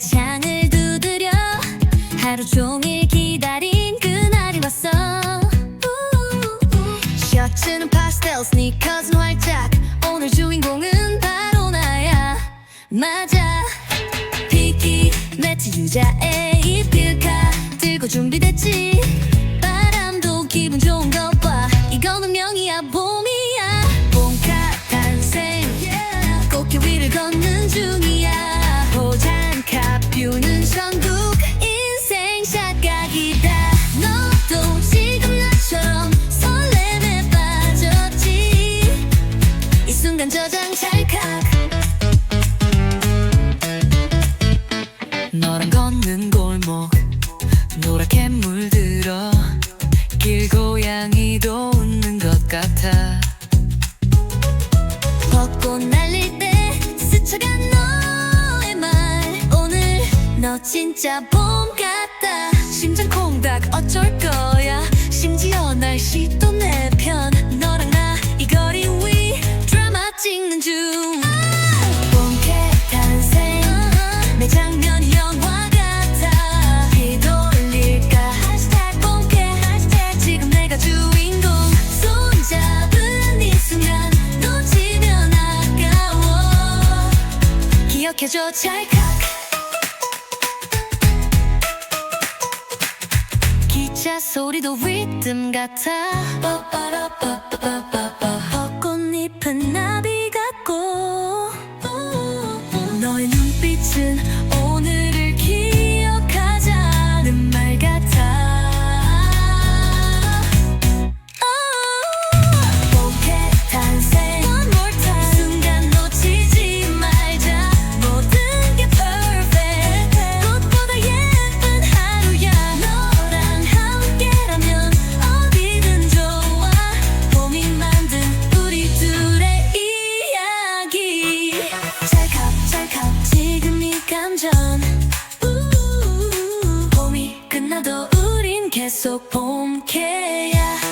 창을 두드려 하루 종일 기다린 그날이 왔어. 셔츠는 파스텔 스니커즈는 활짝. 오늘 주인공은 바로 나야. 맞아. 피키 매트 유자에 입힐까 들고 준비됐지? 바람도 기분 좋은 것봐 이거는 명이야 봄이야. 봄카 탄생 노랗게 물들어 길고양이도 웃는 것 같아. 벚꽃 날릴 때 스쳐간 너의 말. 오늘 너 진짜 봄 기억해줘 찰칵. 기차 소리도 리듬 같아. 벚꽃잎은 나비 같고. 너의 눈빛은 계속 봄캐야.